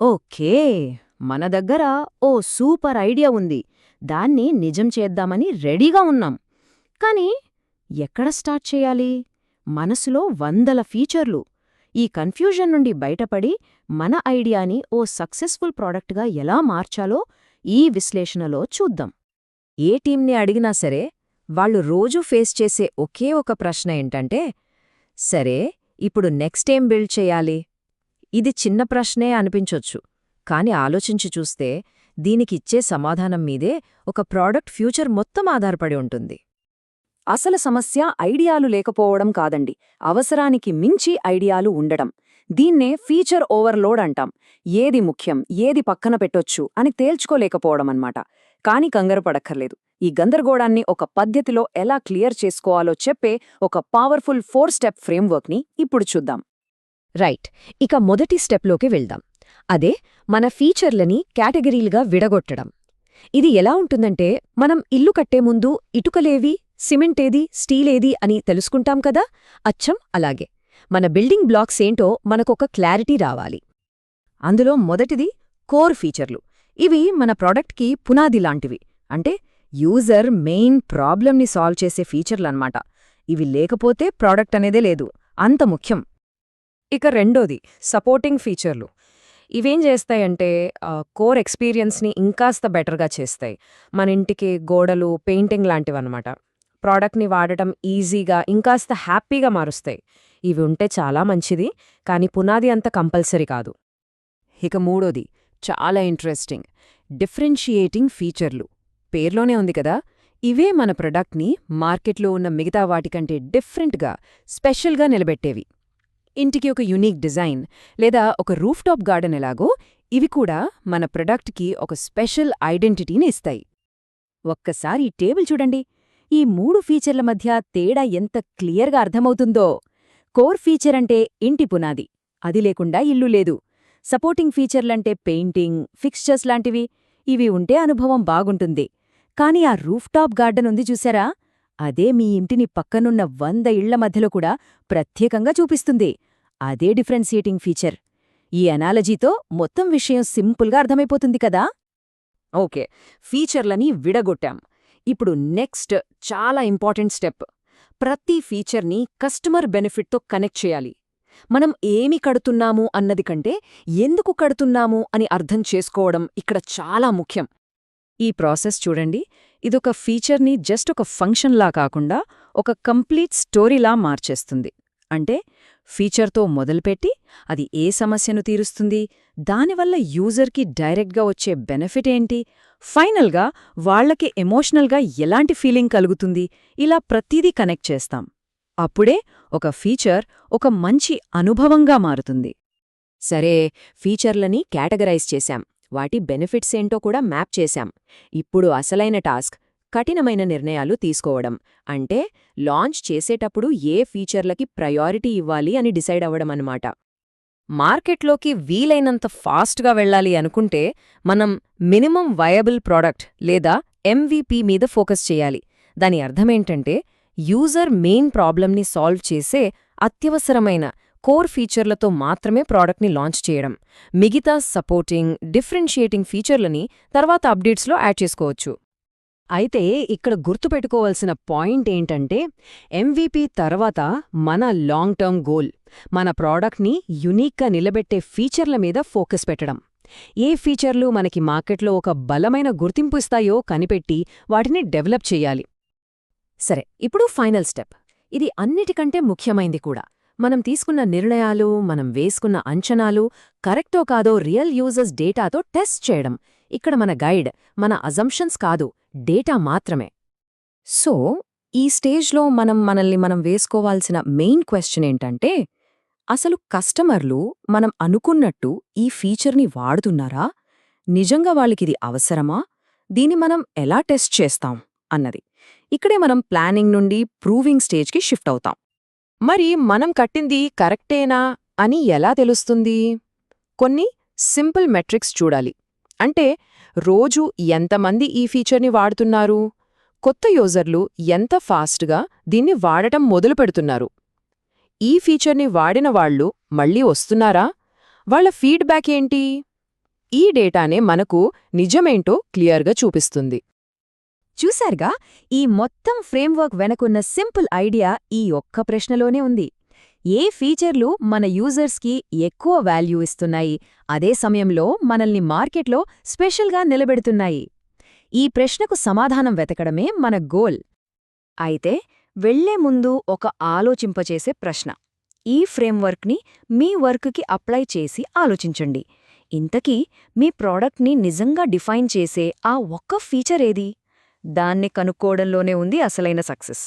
Okay మన దగ్గర ఓ super idea ఉంది. దాన్ని నిజం చేద్దామని రెడీగా ఉన్నాం. కానీ ఎక్కడ స్టార్ట్ చేయాలి? మనసులో వందల ఫీచర్లు. ఈ కన్ఫ్యూజన్ నుండి బయటపడి మన ఐడియాని ఓ సక్సెస్ఫుల్ ప్రాడక్ట్గా ఎలా మార్చాలో ఈ విశ్లేషణలో చూద్దాం. ఏ టీంని అడిగినా సరే వాళ్ళు రోజూ ఫేస్ చేసే ఒకే ఒక ప్రశ్న ఏంటంటే సరే ఇప్పుడు నెక్స్ట్ ఏం బిల్డ్ చేయాలి? ఇది చిన్న ప్రశ్నే అనిపించొచ్చు. కాని ఆలోచించి చూస్తే దీనికిచ్చే సమాధానం మీదే ఒక ప్రోడక్ట్ ఫ్యూచర్ మొత్తం ఆధారపడి ఉంటుంది. అసలు సమస్య ఐడియాలు లేకపోవడం కాదండి. అవసరానికి మించి ఐడియాలు ఉండడం. దీన్నే ఫీచర్ ఓవర్లోడ్ అంటాం. ఏది ముఖ్యం ఏది పక్కన పెట్టొచ్చు అని తేల్చుకోలేకపోవడం అన్నమాట. కాని కంగారు పడక్కర్లేదు. ఈ గందరగోళాన్ని ఒక పద్ధతిలో ఎలా క్లియర్ చేసుకోవాలో చెప్పే ఒక పవర్ఫుల్ ఫోర్ స్టెప్ ఫ్రేమ్వర్క్ని ఇప్పుడు చూద్దాం. రైట్ ఇక మొదటి స్టెప్లోకి వెళ్దాం. అదే మన ఫీచర్లని కేటగిరీలుగా విడగొట్టడం. ఇది ఎలా ఉంటుందంటే మనం ఇల్లు కట్టే ముందు ఇటుకలేవి సిమెంటేది స్టీలేది అని తెలుసుకుంటాం కదా? అచ్చం అలాగే. మన బిల్డింగ్ బ్లాక్స్ ఏంటో మనకొక క్లారిటీ రావాలి. అందులో మొదటిది కోర్ ఫీచర్లు. ఇవి మన ప్రోడక్ట్కి పునాది లాంటివి. అంటే యూజర్ మెయిన్ ప్రాబ్లంని సాల్వ్ చేసే ఫీచర్లన్నమాట. ఇవి లేకపోతే ప్రోడక్ట్ అనేదే లేదు. అంత ముఖ్యం. ఇక రెండోది సపోర్టింగ్ ఫీచర్లు ఇవేం చేస్తాయంటే కోర్ ఎక్స్పీరియన్స్ని ఇంకాస్త బెటర్గా చేస్తాయి. మన ఇంటికి గోడలు పెయింటింగ్ లాంటివన్నమాట. ప్రోడక్ట్ని వాడటం ఈజీగా ఇంకాస్త హ్యాపీగా మారుస్తాయి. ఇవి ఉంటే చాలా మంచిది కానీ పునాది అంత కంపల్సరీ కాదు. ఇక మూడోది చాలా ఇంట్రెస్టింగ్ డిఫరెన్షియేటింగ్ ఫీచర్లు పేర్లోనే ఉంది కదా? ఇవే మన ప్రొడక్ట్ని మార్కెట్లో ఉన్న మిగతా వాటికంటే డిఫరెంట్గా స్పెషల్గా నిలబెట్టేవి. ఇంటికి ఒక యునీక్ డిజైన్ లేదా ఒక రూఫ్ టాప్ గార్డెన్ ఎలాగో ఇవి కూడా మన ప్రొడక్ట్కి ఒక స్పెషల్ ఐడెంటిటీని ఇస్తాయి. ఒక్కసారి ఈ టేబుల్ చూడండి. ఈ మూడు ఫీచర్ల మధ్య తేడా ఎంత క్లియర్గా అర్థమవుతుందో. కోర్ ఫీచర్ అంటే ఇంటి పునాది. అది లేకుండా ఇల్లు లేదు. సపోర్టింగ్ ఫీచర్లంటే పెయింటింగ్ ఫిక్స్చర్స్ లాంటివి. ఇవి ఉంటే అనుభవం బాగుంటుంది. కానీ ఆ రూఫ్టాప్ గార్డెన్ ఉంది చూసారా? అదే మీ ఇంటిని పక్కనున్న వంద ఇళ్ళ మధ్యలో కూడా ప్రత్యేకంగా చూపిస్తుంది. అదే డిఫరెన్సియేటింగ్ ఫీచర్. ఈ అనాలజీతో మొత్తం విషయం సింపుల్గా అర్థమైపోతుంది కదా? ఓకే ఫీచర్లని విడగొట్టాం. ఇప్పుడు నెక్స్ట్ చాలా ఇంపార్టెంట్ స్టెప్. ప్రతి ఫీచర్ని కస్టమర్ బెనిఫిట్తో కనెక్ట్ చేయాలి. మనం ఏమి కడుతున్నాము అన్నది కంటే ఎందుకు కడుతున్నాము అని అర్థం చేసుకోవడం ఇక్కడ చాలా ముఖ్యం. ఈ ప్రాసెస్ చూడండి. ఇదొక ఫీచర్ని జస్ట్ ఒక ఫంక్షన్లా కాకుండా ఒక కంప్లీట్ స్టోరీలా మార్చేస్తుంది. అంటే ఫీచర్తో మొదలుపెట్టి అది ఏ సమస్యను తీరుస్తుంది దానివల్ల యూజర్కి డైరెక్ట్గా వచ్చే బెనిఫిట్ ఏంటి ఫైనల్గా వాళ్ళకి ఎమోషనల్గా ఎలాంటి ఫీలింగ్ కలుగుతుంది ఇలా ప్రతిదీ కనెక్ట్ చేస్తాం. అప్పుడే ఒక ఫీచర్ ఒక మంచి అనుభవంగా మారుతుంది. సరే ఫీచర్లని కేటగరైజ్ చేశాం వాటి బెనిఫిట్స్ ఏంటో కూడా మ్యాప్ చేశాం. ఇప్పుడు అసలైన టాస్క్ కఠినమైన నిర్ణయాలు తీసుకోవడం. అంటే లాంచ్ చేసేటప్పుడు ఏ ఫీచర్లకి ప్రయారిటీ ఇవ్వాలి అని డిసైడ్ అవ్వడం అన్నమాట. మార్కెట్లోకి వీలైనంత ఫాస్ట్గా వెళ్ళాలి అనుకుంటే మనం మినిమం వయబుల్ ప్రోడక్ట్ లేదా ఎంవీపీ మీద ఫోకస్ చేయాలి. దాని అర్థమేంటంటే యూజర్ మెయిన్ ప్రాబ్లంని సాల్వ్ చేసే అత్యవసరమైన కోర్ ఫీచర్లతో మాత్రమే ప్రోడక్ట్ని లాంచ్ చేయడం. మిగతా సపోర్టింగ్ డిఫరెన్షియేటింగ్ ఫీచర్లని తర్వాత అప్డేట్స్లో యాడ్ చేసుకోవచ్చు. అయితే ఇక్కడ గుర్తుపెట్టుకోవాల్సిన పాయింట్ ఏంటంటే ఎంవీపీ తర్వాత మన లాంగ్ టర్మ్ గోల్ మన ప్రోడక్ట్ని యునీక్గా నిలబెట్టే ఫీచర్ల మీద ఫోకస్ పెట్టడం. ఏ ఫీచర్లు మనకి మార్కెట్లో ఒక బలమైన గుర్తింపు ఇస్తాయో కనిపెట్టి వాటిని డెవలప్ చేయాలి. సరే ఇప్పుడు ఫైనల్ స్టెప్ ఇది అన్నిటికంటే ముఖ్యమైంది కూడా. మనం తీసుకున్న నిర్ణయాలు మనం వేసుకున్న అంచనాలు కరెక్టో కాదో రియల్ యూజర్స్ డేటాతో టెస్ట్ చేయడం. ఇక్కడ మన గైడ్ మన అజంప్షన్స్ కాదు డేటా మాత్రమే. సో ఈ స్టేజ్లో మనం మనల్ని మనం వేసుకోవాల్సిన మెయిన్ క్వశ్చన్ ఏంటంటే అసలు కస్టమర్లు మనం అనుకున్నట్టు ఈ ఫీచర్ని వాడుతున్నారా? నిజంగా వాళ్ళకిది అవసరమా? దీన్ని మనం ఎలా టెస్ట్ చేస్తాం? అన్నది. ఇక్కడే మనం ప్లానింగ్ నుండి ప్రూవింగ్ స్టేజ్కి షిఫ్ట్ అవుతాం. మరి మనం కట్టింది కరెక్టేనా అని ఎలా తెలుస్తుంది? కొన్ని సింపుల్ మెట్రిక్స్ చూడాలి. అంటే రోజు ఎంతమంది ఈ ఫీచర్ని వాడుతున్నారు? కొత్త యూజర్లు ఎంత ఫాస్ట్గా దీన్ని వాడటం మొదలు పెడుతున్నారు? ఈ ఫీచర్ని వాడిన వాళ్ళు మళ్ళీ వస్తున్నారా? వాళ్ళ ఫీడ్బ్యాక్ ఏంటి? ఈ డేటానే మనకు నిజమేంటో క్లియర్గా చూపిస్తుంది. చూశారుగా ఈ మొత్తం ఫ్రేమ్వర్క్ వెనకున్న సింపుల్ ఐడియా ఈ ఒక్క ప్రశ్నలోనే ఉంది. ఏ ఫీచర్లు మన యూజర్స్కి ఎక్కువ వాల్యూ ఇస్తున్నాయి అదే సమయంలో మనల్ని మార్కెట్లో స్పెషల్గా నిలబెడుతున్నాయి. ఈ ప్రశ్నకు సమాధానం వెతకడమే మన గోల్. అయితే వెళ్ళే ముందు ఒక ఆలోచింపచేసే ప్రశ్న. ఈ ఫ్రేమ్వర్క్ని మీ వర్క్కి అప్లై చేసి ఆలోచించండి. ఇంతకీ మీ ప్రోడక్ట్ని నిజంగా డిఫైన్ చేసే ఆ ఒక్క ఫీచర్ ఏది? దాన్ని కనుక్కోవడంలోనే ఉంది అసలైన సక్సెస్.